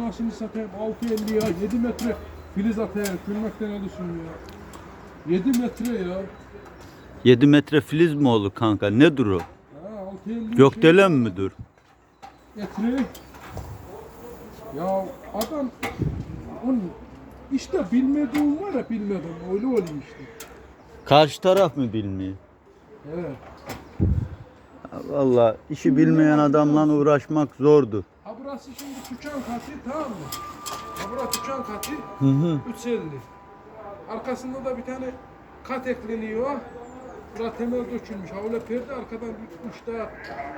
Anasını satayım 6.50 ya 7 metre filiz atayım gülmekten ölürsün ya. 7 metre ya. 7 metre filiz mi olur kanka? Ne duru? Ha 6.50 Gökdelen midir? Getiri. Ya adam onun işte bilmediğim var ya bilmedim öyle oluyor işte. Karşı taraf mı bilmiyor? Evet. Vallahi işi bilmeyen adamla uğraşmak zordur. Burası şimdi tüçan katı tamam mı? Ha burası tüçan katı Hı hı. 350. Arkasında da bir tane kat ekleniyor. Bura temel dökülmüş. Ha öyle perde arkadan bir uç daha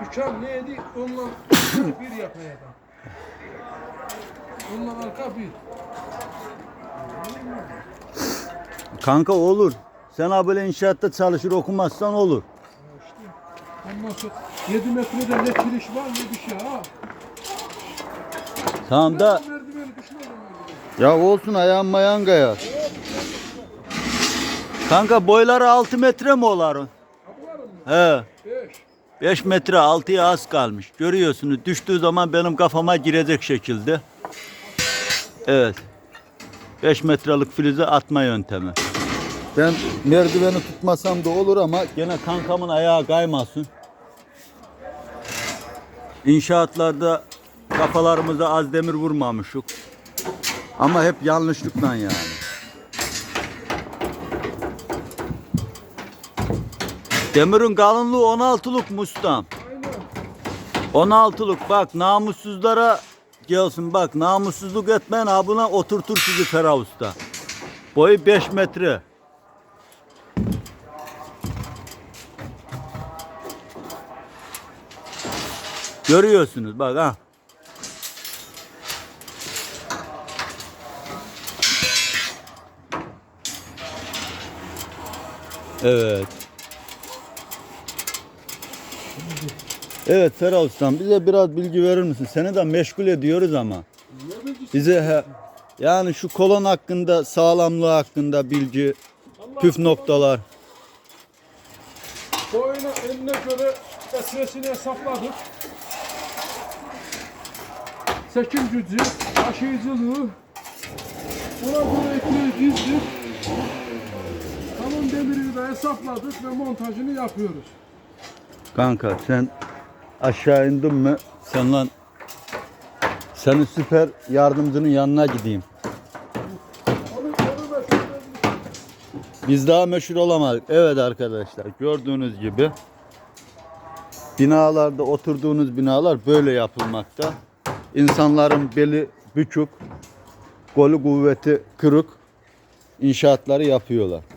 tüçan neydi? Onunla bir yapıyor adam. Onunla arka bir. Kanka olur. Sen ha böyle inşaatta çalışır okumazsan olur. Ha işte. Ondan sonra 7 metrede ne kiriş var ne bir şey ha. Tamam da ya olsun ayağın mayan kayar. Kanka boyları 6 metre mi olar? He. 5. 5 metre 6'ya az kalmış. Görüyorsunuz düştüğü zaman benim kafama girecek şekilde. Evet. 5 metrelik filize atma yöntemi. Ben merdiveni tutmasam da olur ama gene kankamın ayağı kaymasın. İnşaatlarda kafalarımıza az demir vurmamışık. Ama hep yanlışlıkla yani. Demirin kalınlığı 16'lık mustam. Aynen. 16'lık bak namussuzlara gelsin bak namussuzluk etmeyin ha oturtur sizi Ferah Usta. Boyu 5 metre. Görüyorsunuz bak ha. Evet. Evet Ferah Ustam bize biraz bilgi verir misin? Seni de meşgul ediyoruz ama. Bize he, yani şu kolon hakkında, sağlamlığı hakkında bilgi, püf noktalar. Boyuna eline göre esresini hesapladık. Sekim gücü, taşıyıcılığı, buna göre ekmeği dizdik. De hesapladık ve montajını yapıyoruz. Kanka sen aşağı indin mi? Sen lan senin süper yardımcının yanına gideyim. Biz daha meşhur olamadık. Evet arkadaşlar gördüğünüz gibi binalarda oturduğunuz binalar böyle yapılmakta. İnsanların beli bükük, kolu kuvveti kırık inşaatları yapıyorlar.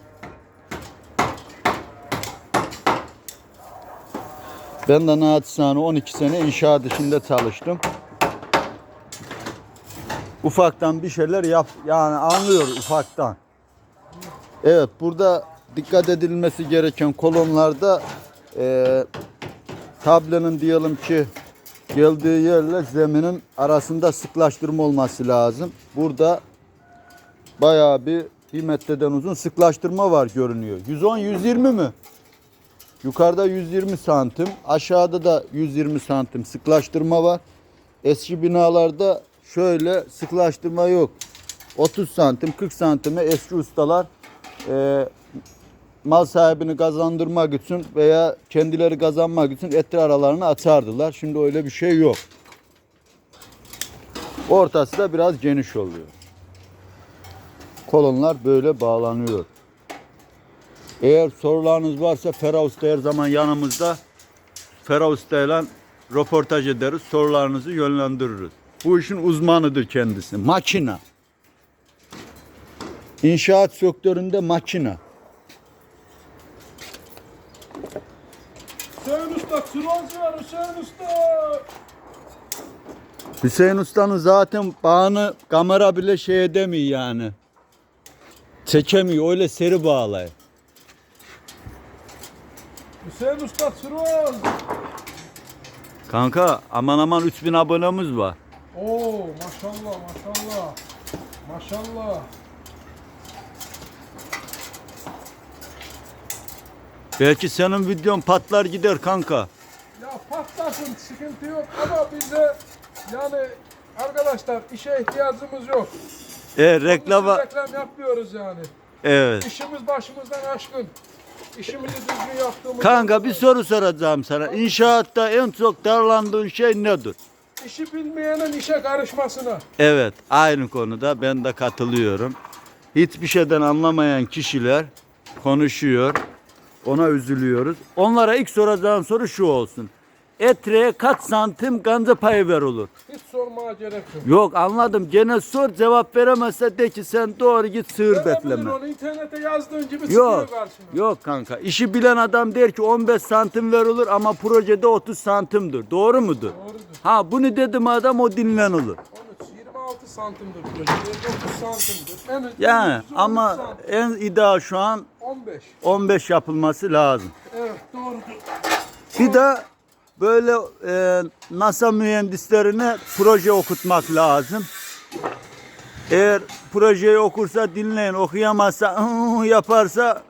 Ben de naçizane 12 sene inşaat işinde çalıştım. Ufaktan bir şeyler yap yani anlıyoruz ufaktan. Evet burada dikkat edilmesi gereken kolonlarda e, tablanın diyelim ki geldiği yerle zeminin arasında sıklaştırma olması lazım. Burada bayağı bir bir metreden uzun sıklaştırma var görünüyor. 110-120 mi? Yukarıda 120 santim, aşağıda da 120 santim sıklaştırma var. Eski binalarda şöyle sıklaştırma yok. 30 santim, 40 santime eski ustalar e, mal sahibini kazandırmak için veya kendileri kazanmak için etri aralarını açardılar. Şimdi öyle bir şey yok. Ortası da biraz geniş oluyor. Kolonlar böyle bağlanıyor. Eğer sorularınız varsa Ferah Usta her zaman yanımızda. Ferah Usta ile röportaj ederiz. Sorularınızı yönlendiririz. Bu işin uzmanıdır kendisi. Makina. İnşaat sektöründe makina. Hüseyin Usta, var Hüseyin Usta. Hüseyin Usta'nın zaten bağını kamera bile şey edemiyor yani. Çekemiyor öyle seri bağlay. Hüseyin Usta, Sırol. Kanka aman aman 3000 abonemiz var. Oo maşallah maşallah. Maşallah. Belki senin videon patlar gider kanka. Ya patlasın sıkıntı yok ama bize yani Arkadaşlar işe ihtiyacımız yok. E reklama reklam yapmıyoruz yani. evet. İşimiz başımızdan aşkın. İşimizi düzgün yaptığımız Kanka bir soru soracağım sana. İnşaatta en çok darlandığın şey nedir? İşi bilmeyenin işe karışmasına. Evet, aynı konuda ben de katılıyorum. Hiçbir şeyden anlamayan kişiler konuşuyor. Ona üzülüyoruz. Onlara ilk soracağım soru şu olsun. Etreye kaç santim ganza payı verilir? Hiç sormaya gerek yok. Yok anladım. Gene sor cevap veremezse de ki sen doğru git sığır Verebilir bekleme. onu internete yazdığın gibi Yok. çıkıyor karşına. Yok kanka. İşi bilen adam der ki 15 santim verilir ama projede 30 santimdir. Doğru mudur? Doğrudur. Ha bunu dedim adam o dinlenilir. 13, 26 santimdir proje. 9 santimdir. En az Yani 13, 13 ama santim. en ideal şu an 15. 15 yapılması lazım. Evet doğrudur. Bir de böyle e, NASA mühendislerine proje okutmak lazım. Eğer projeyi okursa dinleyin, okuyamazsa yaparsa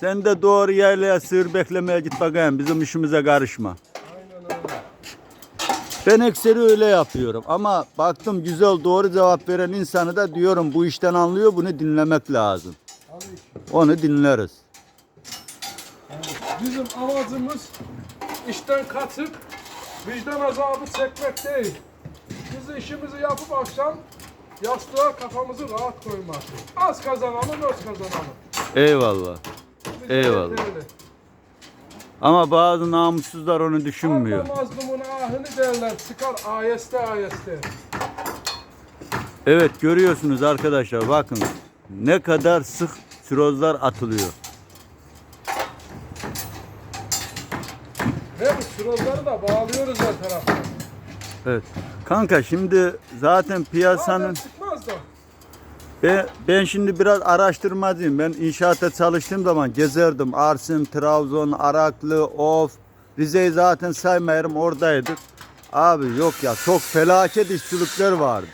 sen de doğru yaylaya sığır beklemeye git bakayım. Bizim işimize karışma. Ben ekseri öyle yapıyorum ama baktım güzel doğru cevap veren insanı da diyorum bu işten anlıyor bunu dinlemek lazım. Onu dinleriz. Bizim amacımız işten kaçıp vicdan azabı çekmek değil. Biz işimizi yapıp akşam yastığa kafamızı rahat koymak. Az kazanalım, öz kazanalım. Eyvallah. Bize Eyvallah. Ama bazı namussuzlar onu düşünmüyor. Arda mazlumun ahını derler, sıkar ayeste ayeste. Evet görüyorsunuz arkadaşlar bakın ne kadar sık sirozlar atılıyor. Bu sırozları da bağlıyoruz her taraftan. Evet. Kanka şimdi zaten piyasanın çıkmaz da. ben, ben şimdi biraz araştırmacıyım. Ben inşaatta çalıştığım zaman gezerdim. Arsin, Trabzon, Araklı, Of, Rize'yi zaten saymayarım oradaydık. Abi yok ya çok felaket işçilikler vardı.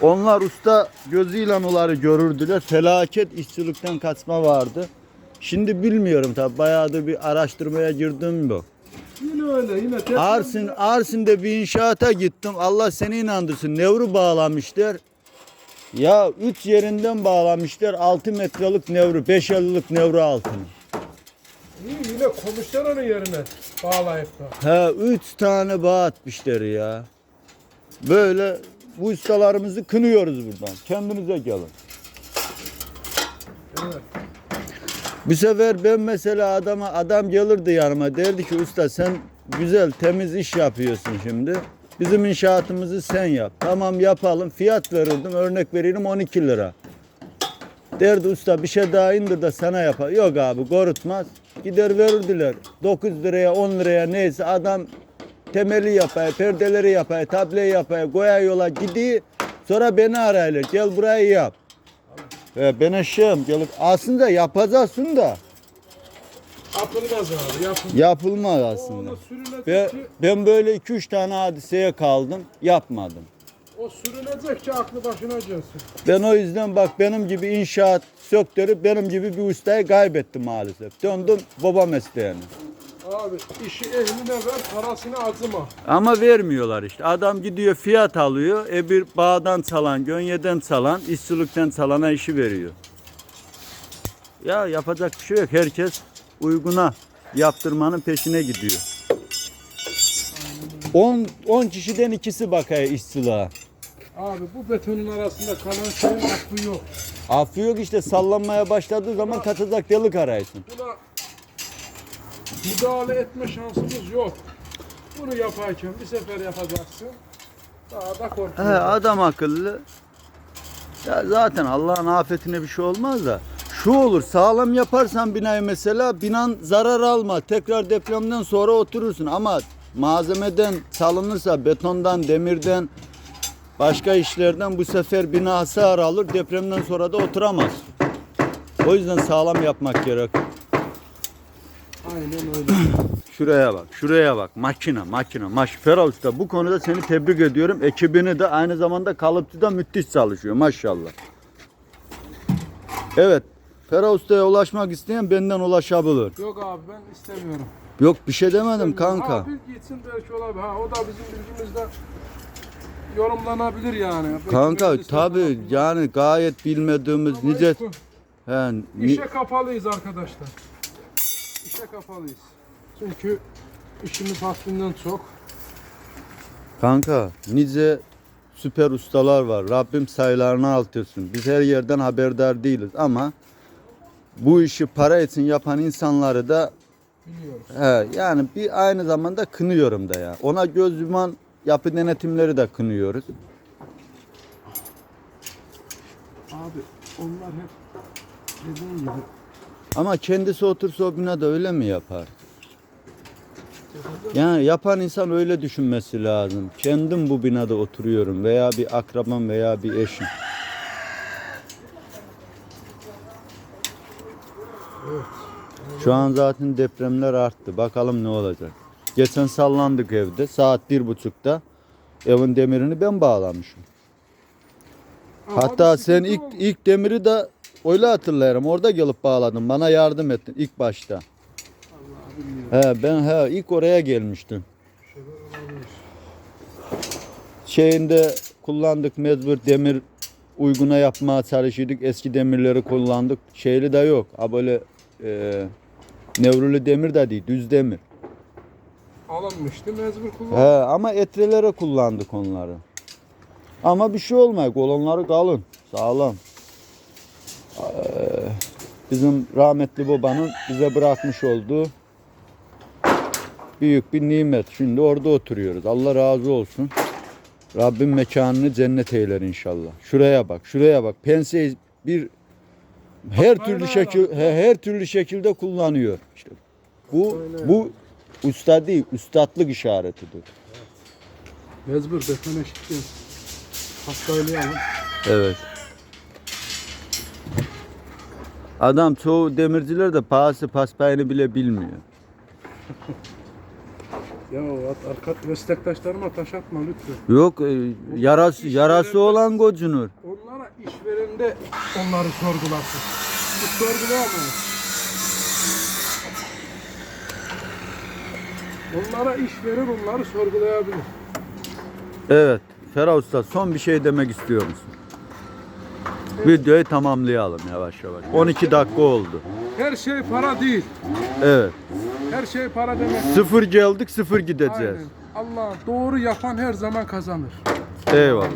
Onlar usta gözüyle onları görürdüler. Felaket işçilikten kaçma vardı. Şimdi bilmiyorum tabi bayağıdır bir araştırmaya girdim yok. Yine öyle, yine Arsin, Arsin'de bir inşaata gittim. Allah seni inandırsın. Nevru bağlamışlar. Ya üç yerinden bağlamışlar. 6 metrelik nevru, 5 yıllık nevru altını. İyi, yine komisyon onun yerine bağlayıp da. He üç tane bağ atmışlar ya. Böyle bu ustalarımızı kınıyoruz buradan. Kendinize gelin. Evet. Bir sefer ben mesela adama adam gelirdi yanıma derdi ki usta sen güzel temiz iş yapıyorsun şimdi. Bizim inşaatımızı sen yap. Tamam yapalım. Fiyat verirdim. Örnek veririm 12 lira. Derdi usta bir şey daha indir de sana yapar. Yok abi korutmaz. Gider verirdiler. 9 liraya 10 liraya neyse adam temeli yapay, perdeleri yapay, tableyi yapay, koya yola gidiyor. Sonra beni araylar. Gel burayı yap. E, ben eşeğim gelip aslında yapacaksın da Yapılmaz abi, yapılmaz. yapılmaz O aslında. sürülecek ki, ben böyle 2-3 tane hadiseye kaldım yapmadım. o sürülecek ki aklı başına gelsin. Ben o yüzden bak benim gibi inşaat sektörü benim gibi bir ustayı kaybettim maalesef. Döndüm baba mesleğine. Abi işi ehline ver, parasını acıma. Ama vermiyorlar işte. Adam gidiyor fiyat alıyor. E bir bağdan çalan, gönyeden çalan, işçilikten çalana işi veriyor. Ya yapacak bir şey yok. Herkes uyguna yaptırmanın peşine gidiyor. 10 10 kişiden ikisi bakıyor işçiliğe. Abi bu betonun arasında kalan şeyin aklı yok. Affı yok işte sallanmaya başladığı zaman katacak delik arıyorsun. Müdahale etme şansımız yok. Bunu yaparken bir sefer yapacaksın. Daha da He, korkmuyorsun. adam akıllı. Ya zaten Allah'ın afetine bir şey olmaz da. Şu olur sağlam yaparsan binayı mesela binan zarar alma. Tekrar depremden sonra oturursun ama malzemeden salınırsa betondan, demirden başka işlerden bu sefer bina hasar alır. Depremden sonra da oturamaz. O yüzden sağlam yapmak gerek. Aynen öyle. Şuraya bak, şuraya bak. Makine, makine, maş. Ferhat Usta bu konuda seni tebrik ediyorum. Ekibini de aynı zamanda kalıpçıda müthiş çalışıyor maşallah. Evet, Ferhat Usta'ya ulaşmak isteyen benden ulaşabilir. Yok abi ben istemiyorum. Yok bir şey demedim kanka. Ha, bilgi için belki olabilir. Ha, o da bizim bilgimizde yorumlanabilir yani. Belki Kanka tabi yani gayet bilmediğimiz Ama nice he, ni- İşe kapalıyız arkadaşlar. İşe kapalıyız. Çünkü işimiz haddinden çok. kanka nice süper ustalar var. Rabbim sayılarını artırsın. Biz her yerden haberdar değiliz ama bu işi para için yapan insanları da Biliyoruz. he, yani bir aynı zamanda kınıyorum da ya. Ona göz yuman yapı denetimleri de kınıyoruz. Abi onlar hep dediğin gibi Ama kendisi otursa o binada öyle mi yapar? Yani yapan insan öyle düşünmesi lazım. Kendim bu binada oturuyorum veya bir akrabam veya bir eşim. Şu an zaten depremler arttı. Bakalım ne olacak. Geçen sallandık evde saat bir buçukta. Evin demirini ben bağlamışım. Hatta sen ilk ilk demiri de öyle hatırlarım. Orada gelip bağladın. Bana yardım ettin ilk başta. Bilmiyorum. He ben he ilk oraya gelmiştim. Şeyinde kullandık mecbur demir uyguna yapmaya çalışıyorduk. Eski demirleri kullandık. Şeyli de yok. Ha böyle e, nevrülü demir de değil. Düz demir. Alınmıştı mecbur He, kullan. ama etrelere kullandık onları. Ama bir şey olmuyor. Kolonları kalın. Sağlam. Ee, bizim rahmetli babanın bize bırakmış olduğu büyük bir nimet. Şimdi orada oturuyoruz. Allah razı olsun. Rabbim mekanını cennet eyler inşallah. Şuraya bak, şuraya bak. Penseyi bir her türlü şekil her türlü şekilde kullanıyor. İşte bu bu usta değil, üstatlık işaretidir. Mecbur defne eşitliyor. Hastaylayalım. Evet. Adam çoğu demirciler de pahası paspayını bile bilmiyor. Ya at- arka meslektaşlarıma taş atma lütfen. Yok e, yarası yarası olan gocunur. Onlara işveren de onları sorgulasın. Biz sorgulayamayız. Onlara işveren onları sorgulayabilir. Evet. Ferah Usta son bir şey demek istiyor musun? Videoyu tamamlayalım yavaş yavaş. 12 dakika oldu. Her şey para değil. Evet. Her şey para demek. Sıfır geldik sıfır gideceğiz. Aynen. Allah doğru yapan her zaman kazanır. Eyvallah.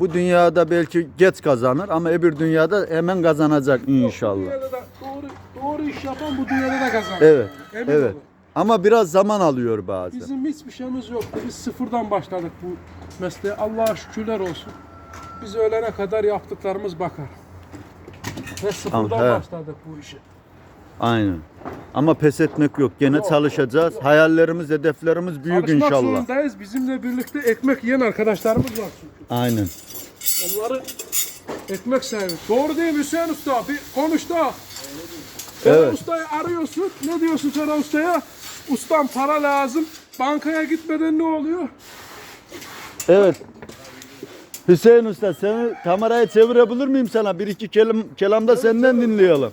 Bu dünyada belki geç kazanır ama öbür dünyada hemen kazanacak Bu inşallah. dünyada da doğru doğru iş yapan bu dünyada da kazanır. Evet. Emin Evet. olun. Ama biraz zaman alıyor bazen. Bizim hiçbir şeyimiz yoktu. Biz sıfırdan başladık bu mesleğe. Allah'a şükürler olsun. Biz ölene kadar yaptıklarımız bakar. Ve sıfırdan Tamam, he. başladık bu işe. Aynen. Ama pes etmek yok. Gene Yok, çalışacağız. Hayallerimiz, hedeflerimiz büyük Çalışmak inşallah. zorundayız. Bizimle birlikte ekmek yiyen arkadaşlarımız var çünkü. Aynen. Onları ekmek sahibi. Doğru değil mi Hüseyin Usta? Bir konuş da. Evet. Ferhat Usta'yı arıyorsun. Ne diyorsun Ferhat Usta'ya? Ustam para lazım. Bankaya gitmeden ne oluyor? Evet. Hüseyin Usta seni kamerayı çevirebilir miyim sana? Bir iki kelam, kelam da senden dinleyelim.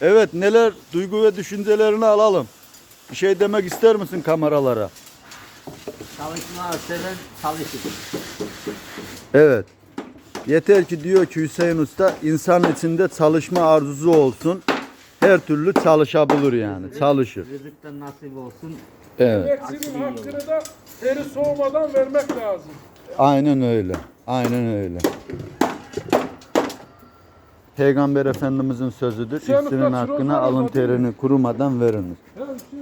Evet neler duygu ve düşüncelerini alalım. Bir şey demek ister misin kameralara? Çalışma seven çalışır. Evet. Yeter ki diyor ki Hüseyin Usta insan içinde çalışma arzusu olsun. Her türlü çalışabilir yani. Çalışır. Rızıktan nasip olsun. Evet. Emekçinin hakkını da teri soğumadan vermek lazım. Aynen öyle. Aynen öyle. Peygamber Efendimizin sözüdür. İşçinin hakkını alın terini kurumadan veriniz.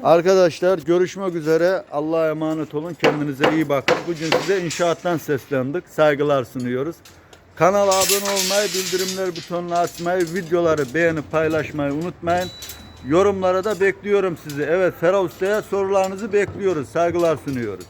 Arkadaşlar görüşmek üzere. Allah'a emanet olun. Kendinize iyi bakın. Bugün size inşaattan seslendik. Saygılar sunuyoruz. Kanala abone olmayı, bildirimler butonunu açmayı, videoları beğenip paylaşmayı unutmayın. Yorumlara da bekliyorum sizi. Evet Ferah Usta'ya sorularınızı bekliyoruz. Saygılar sunuyoruz.